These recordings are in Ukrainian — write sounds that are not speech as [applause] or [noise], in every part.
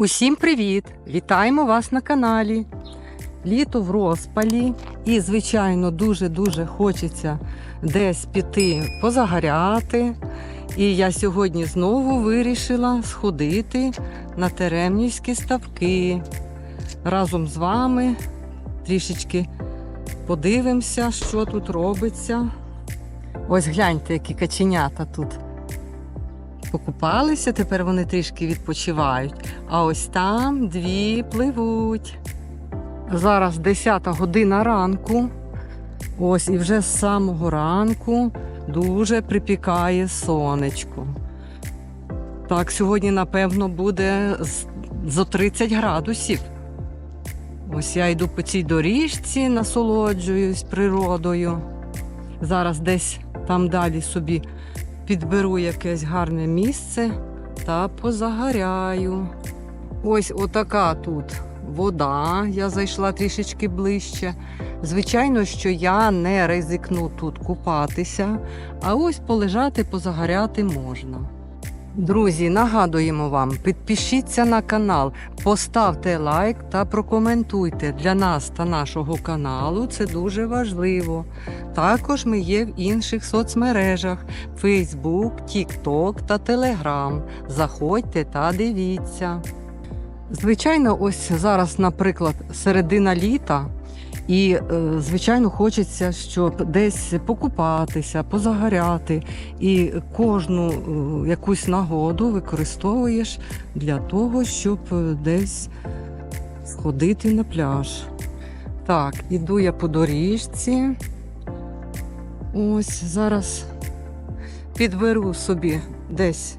Усім привіт! Вітаємо вас на каналі. Літо в розпалі, і, звичайно, дуже-дуже хочеться десь піти позагоряти. І я сьогодні знову вирішила сходити на Теремнівські ставки. Разом з вами трішечки подивимося, що тут робиться. Ось гляньте, які каченята тут. Покупалися, тепер вони трішки відпочивають. А ось там дві пливуть. Зараз 10 година ранку. Ось і вже з самого ранку дуже припікає сонечко. Так, сьогодні, напевно, буде з- зо 30 градусів. Ось я йду по цій доріжці, насолоджуюсь природою. Зараз десь там далі собі підберу якесь гарне місце та позагоряю. Ось отака тут вода. Я зайшла трішечки ближче. Звичайно, що я не ризикну тут купатися, а ось полежати, позагоряти можна. Друзі, нагадуємо вам, підпишіться на канал, поставте лайк та прокоментуйте. Для нас та нашого каналу це дуже важливо. Також ми є в інших соцмережах Facebook, TikTok та Telegram. Заходьте та дивіться. Звичайно, ось зараз, наприклад, середина літа, і, е, звичайно, хочеться, щоб десь покупатися, позагоряти, і кожну е, якусь нагоду використовуєш для того, щоб десь сходити на пляж. Так, іду я по доріжці. Ось зараз підберу собі десь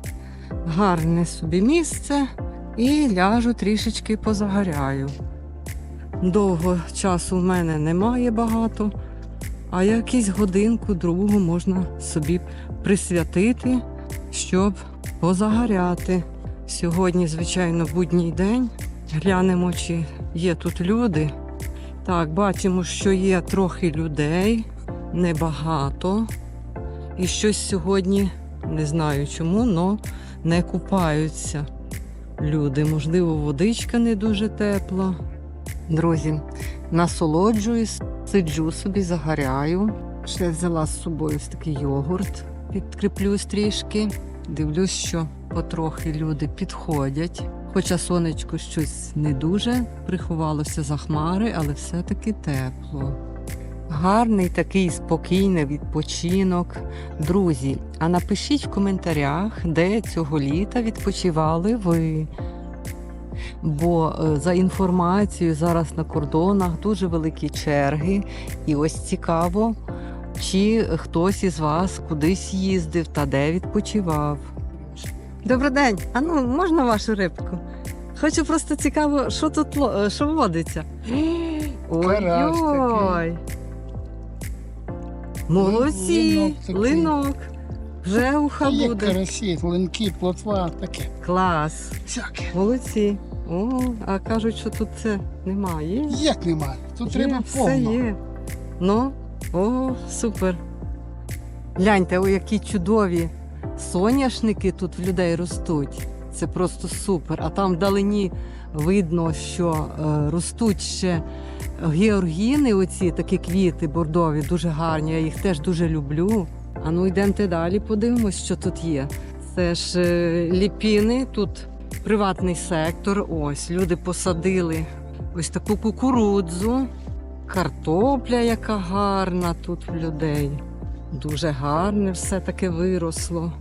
гарне собі місце і ляжу трішечки позагоряю. Довго часу в мене немає багато, а якусь годинку другу можна собі присвятити, щоб позагоряти. Сьогодні, звичайно, будній день. Глянемо, чи є тут люди. Так, бачимо, що є трохи людей, небагато. І щось сьогодні, не знаю чому, але не купаються люди. Можливо, водичка не дуже тепла. Друзі, насолоджуюсь, сиджу собі, загоряю. Ще взяла з собою такий йогурт, підкріплюсь трішки. Дивлюсь, що потрохи люди підходять. Хоча сонечко щось не дуже приховалося за хмари, але все-таки тепло. Гарний такий спокійний відпочинок. Друзі, а напишіть в коментарях, де цього літа відпочивали ви. Бо е, за інформацією зараз на кордонах дуже великі черги, і ось цікаво, чи хтось із вас кудись їздив та де відпочивав. Добрий день! А ну можна вашу рибку? Хочу просто цікаво, що тут е, що водиться. [gasps] Ой-ой! Молодці! Линок. Вже уха Є буде. карасі, линки, плотва, таке. Клас. Всяке. Молодці. О, а кажуть, що тут це немає. Як нема? Тут Є, все повно. є. Ну, о, супер. Гляньте, о, які чудові соняшники тут в людей ростуть. Це просто супер. А там вдалині видно, що е, ростуть ще георгіни, оці такі квіти бордові, дуже гарні. Я їх теж дуже люблю. А ну йдемте далі, подивимось, що тут є. Це ж е, ліпіни, тут приватний сектор. Ось люди посадили ось таку кукурудзу, картопля, яка гарна тут в людей. Дуже гарне все таке виросло.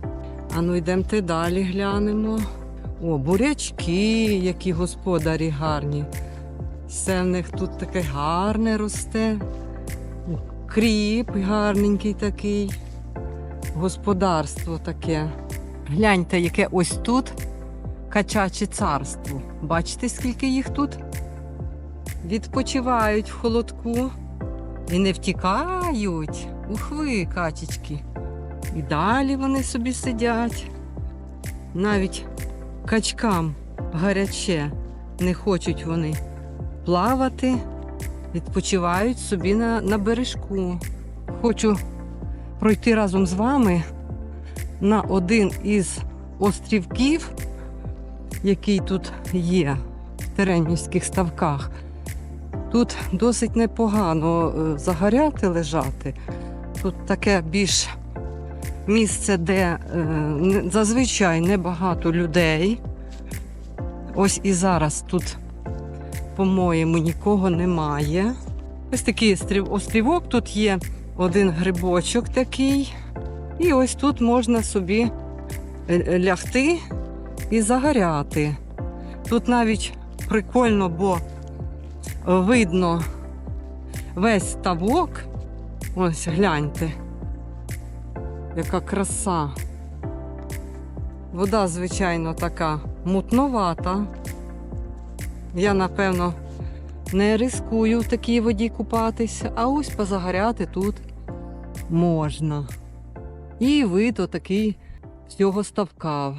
А ну йдемте далі глянемо. О, бурячки, які господарі гарні. Все в них тут таке гарне росте. Кріп гарненький такий. Господарство таке. Гляньте, яке ось тут качаче царство. Бачите, скільки їх тут? Відпочивають в холодку і не втікають. Ух ви, качечки. І далі вони собі сидять. Навіть качкам гаряче не хочуть вони плавати, відпочивають собі на, на бережку. Хочу пройти разом з вами на один із острівків який тут є в Теренівських ставках. Тут досить непогано е, загоряти лежати. Тут таке більш місце, де е, зазвичай небагато людей. Ось і зараз тут, по-моєму, нікого немає. Ось такий острів- острівок, тут є один грибочок такий. І ось тут можна собі е, лягти і загоряти. Тут навіть прикольно, бо видно весь ставок. Ось гляньте. Яка краса. Вода, звичайно, така мутновата. Я, напевно, не рискую в такій воді купатися, а ось позагоряти тут можна. І вид отакий з цього ставка.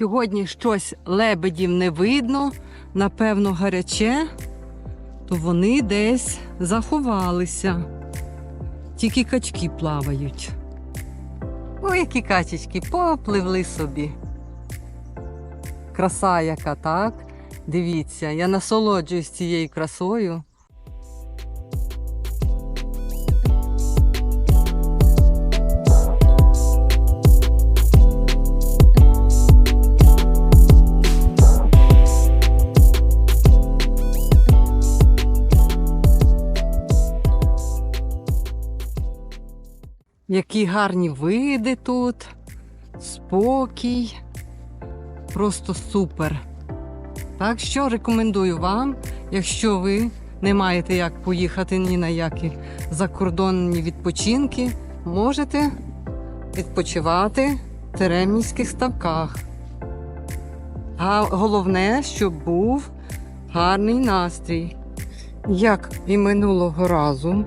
Сьогодні щось лебедів не видно, напевно, гаряче, то вони десь заховалися. Тільки качки плавають. Ой, які качечки, попливли собі. Краса яка, так? Дивіться, я насолоджуюсь цією красою. Які гарні види тут, спокій. Просто супер. Так що рекомендую вам, якщо ви не маєте як поїхати ні на які закордонні відпочинки, можете відпочивати в Теремівських ставках. А головне, щоб був гарний настрій. Як і минулого разу,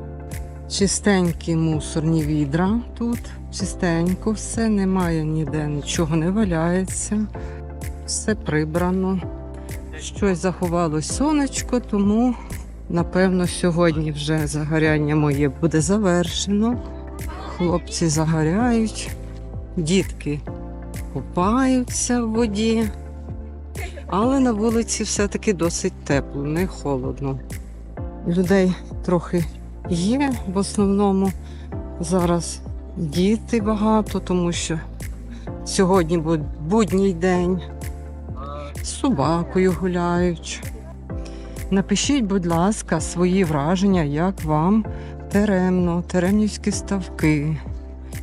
чистенькі мусорні відра тут, чистенько все, немає ніде, нічого не валяється, все прибрано. Щось заховалось сонечко, тому напевно сьогодні вже загоряння моє буде завершено. Хлопці загоряють, дітки купаються в воді, але на вулиці все-таки досить тепло, не холодно. Людей трохи є в основному зараз діти багато, тому що сьогодні буд- будній день. З собакою гуляють. Напишіть, будь ласка, свої враження, як вам теремно, теремнівські ставки.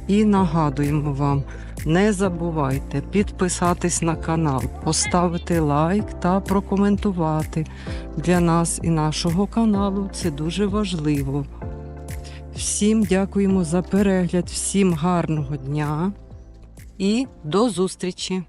І нагадуємо вам, не забувайте підписатись на канал, поставити лайк та прокоментувати. Для нас і нашого каналу це дуже важливо. Всім дякуємо за перегляд, всім гарного дня і до зустрічі!